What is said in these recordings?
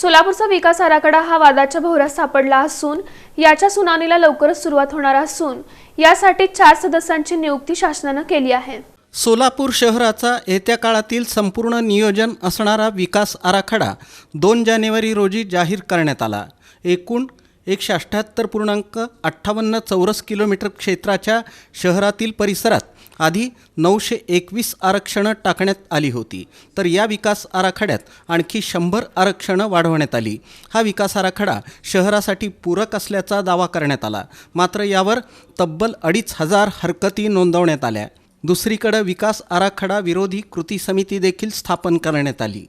सोलापूरचा विकास आराखडा हा वादाच्या भोवऱ्यात सापडला असून याच्या सुनावणीला लवकरच सुरुवात होणार असून यासाठी चार सदस्यांची नियुक्ती शासनानं केली आहे. सोलापूर शहराचा येत्या काळातील संपूर्ण नियोजन असणारा विकास आराखडा दोन जानेवारी रोजी जाहीर करण्यात आला. एकूण एकशे अठ्ठ्याहत्तर पूर्णांक अठ्ठावन्न चौरस किलोमीटर क्षेत्राच्या शहरातील परिसरात आधी नऊशे एकवीस आरक्षणं टाकण्यात आली होती. तर या विकास आराखड्यात आणखी शंभर आरक्षणं वाढवण्यात आली. हा विकास आराखडा शहरासाठी पूरक असल्याचा दावा करण्यात आला. मात्र यावर तब्बल अडीच हजार हरकती नोंदवण्यात आल्या. दुसरीकडे विकास आराखडा विरोधी कृती समिती देखील स्थापन करण्यात आली.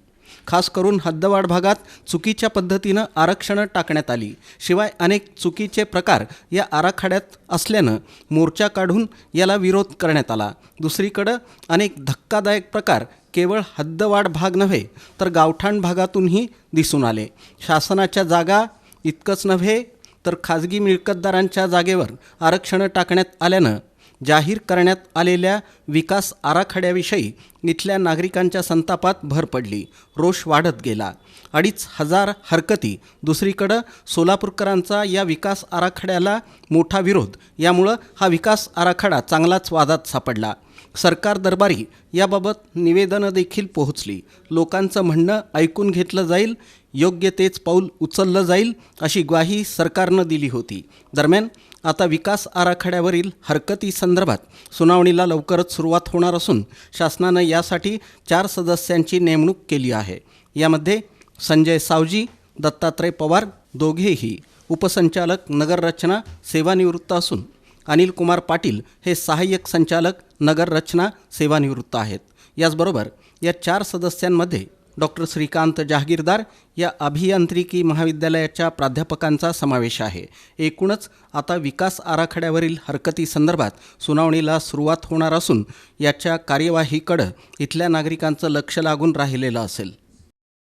खास करून हद्दवाढ भागात चुकीच्या पद्धतीनं आरक्षणं टाकण्यात आली. शिवाय अनेक चुकीचे प्रकार या आराखड्यात असल्यानं मोर्चा काढून याला विरोध करण्यात आला. दुसरीकडं अनेक धक्कादायक प्रकार केवळ हद्दवाढ भाग नव्हे तर गावठाण भागातूनही दिसून आले. शासनाच्या जागा इतकंच नव्हे तर खाजगी मिळकतदारांच्या जागेवर आरक्षणं टाकण्यात आल्यानं जाहीर करण्यात आलेल्या विकास आराखड्याविषयी इथल्या नागरिकांच्या संतापात भर पडली. रोष वाढत गेला. अडीच हजार हरकती दुसरीकडं सोलापूरकरांचा या विकास आराखड्याला मोठा विरोध. यामुळं हा विकास आराखडा चांगलाच वादात सापडला. सरकार दरबारी याबाबत निवेदनं देखील पोहोचली. लोकांचं म्हणणं ऐकून घेतलं जाईल योग्य तेच पाऊल उचललं जाईल अशी ग्वाही सरकारनं दिली होती. दरम्यान आता विकास आराखड्यावरील हरकती संदर्भात सुनावणीला लवकरच सुरुवात होणार असून शासनानं यासाठी चार सदस्यांची नेमणूक केली आहे. यामध्ये संजय सावजी दत्तात्रय पवार दोघेही उपसंचालक नगररचना सेवानिवृत्त असून अनिल कुमार पाटील हे सहाय्यक संचालक नगररचना सेवानिवृत्त आहेत. याचबरोबर या चार सदस्यांमध्ये डॉक्टर श्रीकांत जहागीरदार या अभियांत्रिकी महाविद्यालयाच्या प्राध्यापकांचा समावेश आहे. एकूणच आता विकास आराखड्यावरील हरकती संदर्भात सुनावणीला सुरुवात होणार असून याच्या कार्यवाहीकडं इथल्या नागरिकांचं लक्ष लागून राहिलेलं असेल.